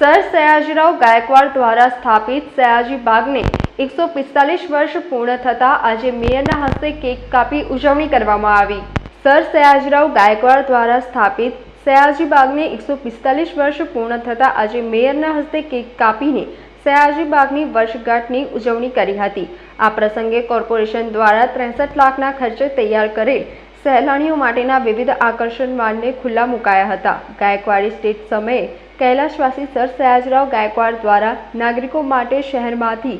Sir Sayajirao Gaekwad દ્વારા સ્થાપિત સયાજી બાગને એકસો પિસ્તાલીસ વર્ષ પૂર્ણ થતાં આજે મેયરના હસ્તે કેક કાપી ઉજવણી કરવામાં આવી. સર સયાજીરાવ ગાયકવાડ દ્વારા સ્થાપિત સયાજી બાગને એકસો પિસ્તાલીસ વર્ષ પૂર્ણ થતાં આજે મેયરના હસ્તે કેક કાપીને સયાજી બાગની વર્ષગાંઠની ઉજવણી કરી હતી. આ પ્રસંગે કોર્પોરેશન દ્વારા ત્રેસઠ લાખના ખર્ચે તૈયાર કરેલ સહેલાણીઓ માટેના વિવિધ આકર્ષણ માળને ખુલ્લા મુકાયા હતા. ગાયકવાડી સ્ટેટ સમયે કૈલાશવાસી સર સયાજરાવ ગાયકવાડ દ્વારા નાગરિકો માટે શહેરમાંથી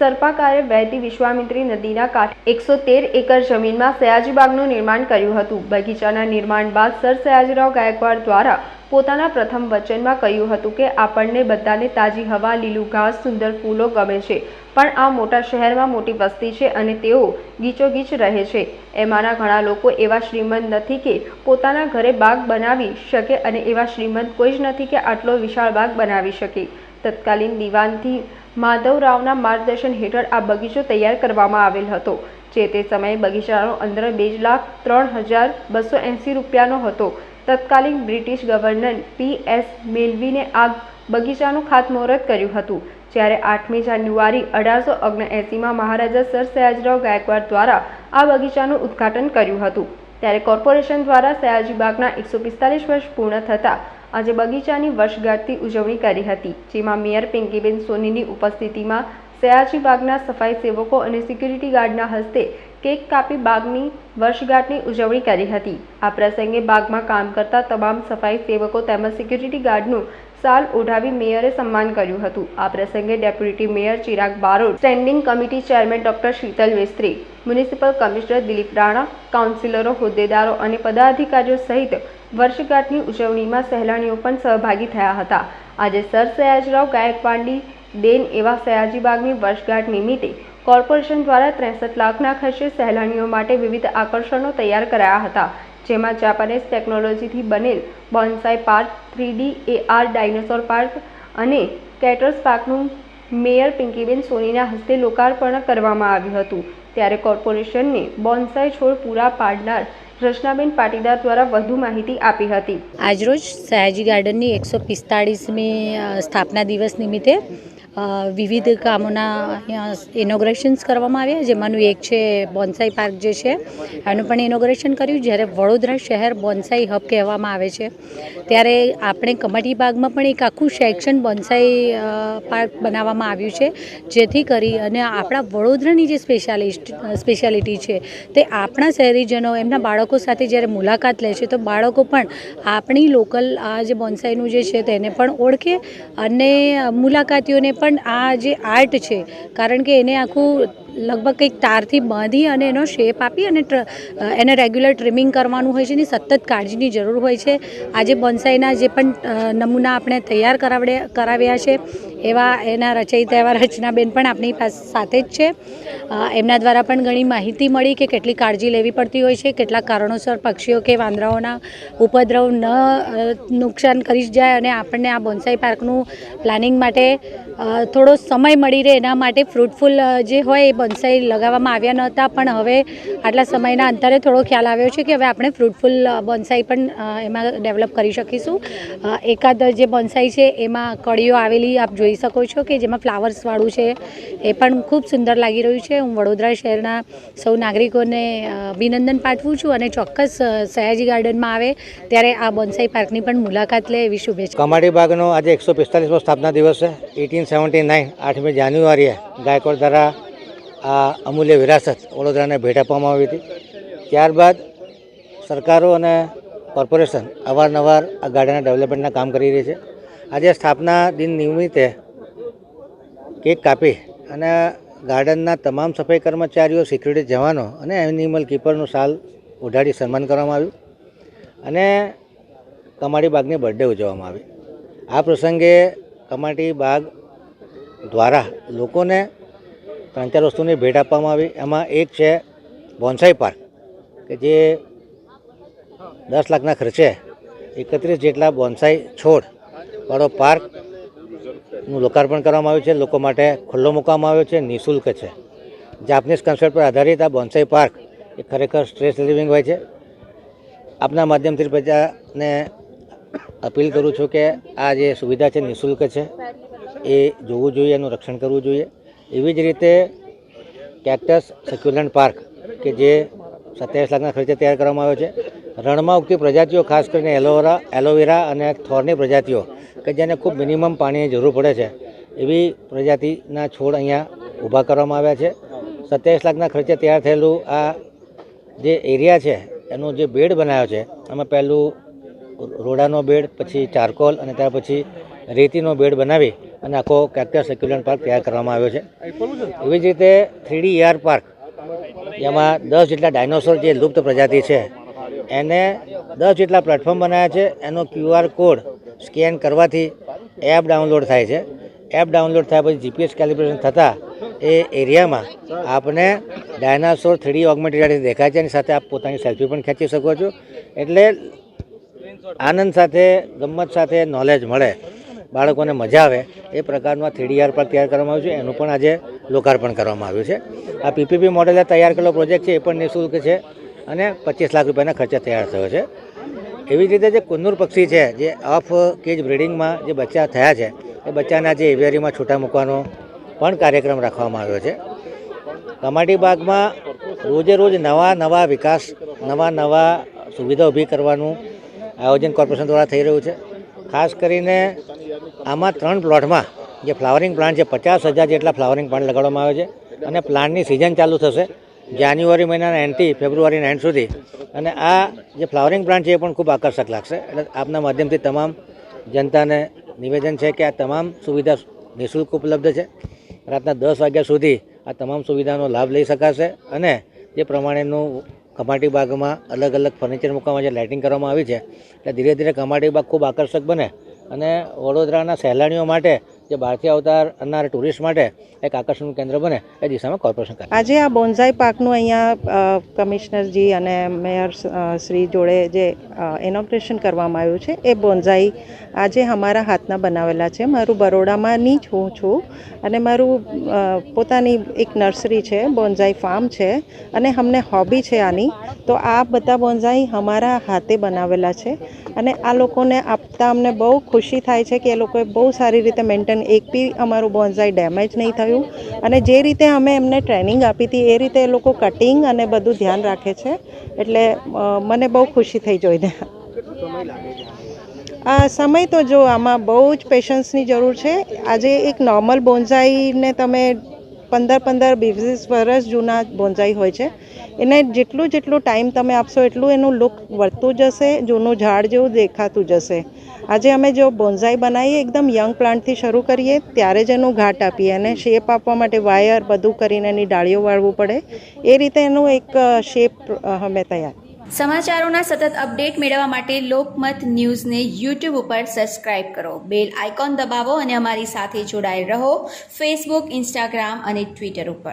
સર્પાકારે વહેતી વિશ્વામિત્રી નદીના કાંઠે એકસો તેર એકર જમીનમાં સયાજીબાગનું નિર્માણ કર્યું હતું. બગીચાના નિર્માણ બાદ સર સયાજીરાવ ગાયકવાડ દ્વારા પોતાના પ્રથમ વચનમાં કહ્યું હતું કે, આપણને બધાને તાજી હવા, લીલું ઘાસ, સુંદર ફૂલો ગમે છે, પણ આ મોટા શહેરમાં મોટી વસ્તી છે અને તેઓ ગીચોગીચ રહે છે. એમાંના ઘણા લોકો એવા શ્રીમંત નથી કે પોતાના ઘરે બાગ બનાવી શકે અને એવા શ્રીમંત કોઈ જ નથી કે આટલો વિશાળ બાગ બનાવી શકે. તત્કાલીન દિવાનથી માધવરાવના માર્ગદર્શન હેઠળ આ બગીચો તૈયાર કરવામાં આવેલ હતો, જે તે સમયે બગીચાનો અંદર બે લાખ ત્રણ હજાર બસો એંસી રૂપિયાનો હતો. તત્કાલીન બ્રિટિશ ગવર્નર પી એસ મેલવીને આ બગીચાનું ખાતમુહૂર્ત કર્યું હતું, જ્યારે આઠમી જાન્યુઆરી અઢારસો ઓગણએંસીમાં મહારાજા સર સયાજીરાવ ગાયકવાડ દ્વારા આ બગીચાનું ઉદ્ઘાટન કર્યું હતું. ત્યારે કોર્પોરેશન દ્વારા સયાજીબાગના એકસો પિસ્તાલીસ વર્ષ પૂર્ણ થતાં આજે બગીચાની વર્ષગાંઠની ઉજવણી કરી હતી, જેમાં મેયર પિંકીબેન સોનીની ઉપસ્થિતિમાં સયાજીબાગના સફાઈ સેવકો અને સિક્યુરિટી ગાર્ડના હસ્તે કેક કાપી બાગની વર્ષગાંઠની ઉજવણી કરી હતી. આ પ્રસંગે બાગમાં કામ કરતા તમામ સફાઈ સેવકો તેમજ સિક્યુરિટી ગાર્ડનું સાલ ઓઢાવી મેયરે સન્માન કર્યું હતું. આ પ્રસંગે deputy mayor Chirag Barot, standing committee chairman doctor Sheetal Mistry, municipal commissioner Dilip Rana, કાઉન્સિલરો, હોદ્દેદારો અને પદાધિકારીઓ સહિત વર્ષગાંઠની ઉજવણીમાં સહેલાણીઓ પણ સહભાગી થયા હતા. આજે સર સયાજીરાવ ગાયકવાડની દેન એવા સયાજીબાગની વર્ષગાંઠ નિમિત્તે કોર્પોરેશન દ્વારા ત્રેસઠ લાખના ખર્ચે સહેલાણીઓ માટે વિવિધ આકર્ષણો તૈયાર કરાયા હતા, જેમાં જાપાનીઝ ટેકનોલોજીથી બનેલ bonsai park, three D AR dinosaur park અને કેટર્સ પાર્કનું મેયર પિંકીબેન સોનીના હસ્તે લોકાર્પણ કરવામાં આવ્યું હતું. ત્યારે કોર્પોરેશનને બોન્સાઈ છોડ પૂરા પાડનાર રચનાબેન પાટીદાર દ્વારા વધુ માહિતી આપી હતી. આજરોજ સયાજી ગાર્ડનની એકસો પિસ્તાળીસમી સ્થાપના દિવસ નિમિત્તે વિવિધ કામોના અહીંયા ઇનોગ્રેશન્સ કરવામાં આવ્યા. જેમાંનું એક છે બોન્સાઈ પાર્ક જે છે. એનું પણ ઇનોગ્રેશન કર્યું, જ્યારે વડોદરા શહેર બોન્સાઈ હબ કહેવામાં આવે છે. ત્યારે આપણે કમાટી બાગમાં પણ એક આખું સેક્શન બોન્સાઈ પાર્ક બનાવવામાં આવ્યું છે, જેથી કરી અને આપણા વડોદરાની જે સ્પેશિયાલિસ્ટ સ્પેશિયાલિટી છે, તે આપણા શહેરીજનો, એમના બાળકો સાથે જ્યારે મુલાકાત લે છે, તો બાળકો પણ આપણી લોકલ આ જે બોન્સાઈનું જે છે, તેને પણ ઓળખે અને મુલાકાતીઓને પણ આ જે આર્ટ છે, કારણ કે એને આખું લગભગ કંઈક તારથી બાંધી અને એનો શેપ આપી અને એને રેગ્યુલર ટ્રીમિંગ કરવાનું હોય છે એની સતત કાળજીની જરૂર હોય છે. આજે બોન્સાઈના જે પણ નમૂના આપણે તૈયાર કરાવડે, કરાવ્યા છે, એવા એના રચયિતા, એવા રચનાબેન પણ આપણી પાસે સાથે જ છે. એમના દ્વારા પણ ઘણી માહિતી મળી કે કેટલી કાળજી લેવી પડતી હોય છે કેટલાક કારણોસર પક્ષીઓ કે વાંદરાઓના ઉપદ્રવ ન નુકસાન કરી જાય અને આપણને આ બોન્સાઈ પાર્કનું પ્લાનિંગ માટે થોડો સમય મળી રહે એના માટે ફ્રૂટફુલ જે હોય એ બોન્સાઈ લગાવવામાં આવ્યા નહોતા, પણ હવે આટલા સમયના અંતરે થોડો ખ્યાલ આવ્યો છે કે હવે આપણે ફ્રૂટફુલ બોન્સાઈ પણ એમાં ડેવલપ કરી શકીશું. એકાદ જે બોન્સાઈ છે એમાં કળીઓ આવેલી આપ જોઈ શકો છો કે જેમાં ફ્લાવર્સવાળું છે. એ પણ ખૂબ સુંદર લાગી રહ્યું છે. હું વડોદરા શહેરના સૌ નાગરિકોને અભિનંદન પાઠવું છું અને ચોક્કસ સયાજી ગાર્ડનમાં આવે ત્યારે આ બોન્સાઈ પાર્કની પણ મુલાકાત લે એવી શુભેચ્છા. કમાડી બાગનો આજે એકસો પિસ્તાલીસમો સ્થાપના દિવસ છે. એટીન સેવન્ટી નાઇન આઠમી જાન્યુઆરીએ ગાયકવાડ દ્વારા આ અમૂલ્ય વિરાસત વડોદરાને ભેટ આપવામાં આવી હતી. ત્યારબાદ સરકારો અને કોર્પોરેશન અવારનવાર આ ગાર્ડનના ડેવલપમેન્ટના કામ કરી રહી છે. આજે સ્થાપના દિન નિમિત્તે કેક કાપી અને ગાર્ડનના તમામ સફાઈ કર્મચારીઓ, સિક્યુરિટી જવાનો અને એનિમલ કીપરનું સાલ ઉઢાડી સન્માન કરવામાં આવ્યું અને કમાટી બાગની બર્થડે ઉજવવામાં આવી. આ પ્રસંગે કમાટી બાગ દ્વારા લોકોને ત્રણ ચાર વસ્તુની ભેટ આપવામાં આવી. એમાં એક છે બોન્સાઈ પાર્ક, કે જે દસ લાખના ખર્ચે એકત્રીસ જેટલા બોન્સાઈ છોડ વાળો પાર્કનું લોકાર્પણ કરવામાં આવ્યું છે. લોકો માટે ખુલ્લો મૂકવામાં આવ્યો છે, નિઃશુલ્ક છે. જાપનીઝ કન્સેપ્ટ પર આધારિત આ બોન્સાઈ પાર્ક એ ખરેખર સ્ટ્રેસ રિલીવિંગ હોય છે. આપના માધ્યમથી પ્રજાને અપીલ કરું છું કે આ જે સુવિધા છે નિઃશુલ્ક છે એ જોવું જોઈએ, એનું રક્ષણ કરવું જોઈએ. એવી જ રીતે કેક્ટસ સક્યુલન્ટ પાર્ક કે જે સત્યાવીસ લાખના ખર્ચે તૈયાર કરવામાં આવ્યો છે. રણમાં ઉગતી પ્રજાતિઓ, ખાસ કરીને એલોવેરા એલોવેરા અને થોરની પ્રજાતિઓ, કે જેને ખૂબ મિનિમમ પાણીની જરૂર પડે છે. એવી પ્રજાતિના છોડ અહીંયા ઊભા કરવામાં આવ્યા છે. સત્યાવીસ લાખના ખર્ચે તૈયાર થયેલું આ જે એરિયા છે, એનો જે બેડ બનાવ્યો છે, એમાં પહેલું રોડાનો બેડ, પછી ચારકોલ અને ત્યાર પછી રેતીનો બેડ બનાવી અને આખો કેક્ટસ સર્ક્યુલન્ટ પાર્ક તૈયાર કરવામાં આવ્યો છે. એવી જ રીતે થ્રીડી એઆર પાર્ક જેમાં દસ જેટલા ડાયનોસોર જે લુપ્ત પ્રજાતિ છે એને દસ જેટલા પ્લેટફોર્મ બનાવ્યા છે. એનો ક્યુઆર કોડ સ્કેન કરવાથી એપ ડાઉનલોડ થાય છે. એપ ડાઉનલોડ થયા પછી જીપીએસ કેલિબ્રેશન થતાં એ એરિયામાં આપને ડાયનાસોર થ્રીડી ઓગમેન્ટેડ દેખાય છે. એની સાથે આપ પોતાની સેલ્ફી પણ ખેંચી શકો છો. એટલે આનંદ સાથે ગમત સાથે નોલેજ મળે. બાળકોને મજા આવે એ પ્રકારનું થ્રીડી આર પાર્ક તૈયાર કરવામાં આવ્યું છે. એનું પણ આજે લોકાર્પણ કરવામાં આવ્યું છે. આ પીપીપી મોડેલે તૈયાર કરેલો પ્રોજેક્ટ છે એ પણ નિઃશુલ્ક છે અને પચીસ લાખ રૂપિયાના ખર્ચે તૈયાર થયો છે. એવી જ રીતે જે કુન્નુર પક્ષી છે, જે ઓફ કેજ બ્રિડિંગમાં જે બચ્ચા થયા છે, એ બચ્ચાના જે એવિયરીમાં છૂટા મૂકવાનો પણ કાર્યક્રમ રાખવામાં આવ્યો છે. કમાટી બાગમાં રોજે રોજ નવા નવા વિકાસ, નવા નવા સુવિધા ઊભી કરવાનું આયોજન કોર્પોરેશન દ્વારા થઈ રહ્યું છે. ખાસ કરીને આમાં ત્રણ પ્લોટમાં, જે ફ્લાવરિંગ પ્લાન્ટ છે, પચાસ હજાર જેટલા ફ્લાવરિંગ પ્લાન્ટ લગાડવામાં આવે છે અને પ્લાન્ટની સિઝન ચાલુ થશે જાન્યુઆરી મહિનાના એન્ડથી ફેબ્રુઆરીના એન્ડ સુધી. અને આ જે ફ્લાવરિંગ પ્લાન્ટ છે એ પણ ખૂબ આકર્ષક લાગશે. એટલે આપના માધ્યમથી તમામ જનતાને નિવેદન છે કે આ તમામ સુવિધા નિઃશુલ્ક ઉપલબ્ધ છે. રાતના દસ વાગ્યા સુધી આ તમામ સુવિધાનો લાભ લઈ શકાશે અને જે પ્રમાણેનું કમાટી બાગમાં અલગ અલગ ફર્નિચર મૂકવામાં જે લાઇટિંગ કરવામાં આવી છે, એટલે ધીરે ધીરે કમાટી બાગ ખૂબ આકર્ષક બને. અને વડોદરાના સહેલાણીઓ માટે જે બહારથી આવતા આવનાર ટુરિસ્ટ માટે એક આકર્ષણનું કેન્દ્ર બને એ દિશામાં કોર્પોરેશન કરે આજે આ બોન્ઝાઈ પાર્કનું અહીંયા કમિશનરજી અને મેયર શ્રી જોડે જે ઇનોગ્રેશન કરવામાં આવ્યું છે, એ બોન્ઝાઈ આજે અમારા હાથના બનાવેલા છે. મારું બરોડામાંની જ હું છું અને મારું પોતાની એક નર્સરી છે બોન્ઝાઈ ફાર્મ છે અને અમને હોબી છે આની. તો આ બધા બોન્ઝાઈ અમારા હાથે બનાવેલા છે અને આ લોકોને આપતા અમને બહુ ખુશી થાય છે કે એ લોકોએ બહુ સારી રીતે મેન્ટેન એક બી અમારું બોન્ઝાઈ ડેમેજ નહીં થયું. અને જે રીતે અમે એમને ટ્રેનિંગ આપી હતી, એ રીતે એ લોકો કટિંગ અને બધું ધ્યાન રાખે છે. એટલે મને બહુ ખુશી થઈ જોઈને. આ સમય તો જો, આમાં બહુ જ પેશન્સની જરૂર છે. આજે એક નોર્મલ બોન્ઝાઈને તમે પંદર પંદર વીસ વર્ષ જૂના બોન્ઝાઈ હોય છે. એને જેટલું જેટલું ટાઈમ તમે આપશો, એટલું એનું લુક વધતું જશે, જૂનું ઝાડ જેવું દેખાતું જશે. આજે અમે જો બોન્ઝાઈ બનાવીએ, એકદમ યંગ પ્લાન્ટથી શરૂ કરીએ, ત્યારે જ એનું ઘાટ આપીએ અને શેપ આપવા માટે વાયર બધું કરીને એની ડાળીઓ વાળવું પડે. એ રીતે એનું એક શેપ અમે તૈયાર. સમાચારોના સતત અપડેટ મેળવવા માટે લોકમત ન્યૂઝને યુટ્યુબ ઉપર સબસ્ક્રાઇબ કરો. બેલ આઇકોન દબાવો અને અમારી સાથે જોડાયેલ રહો. ફેસબુક ઇન્સ્ટાગ્રામ અને ટ્વિટર ઉપર.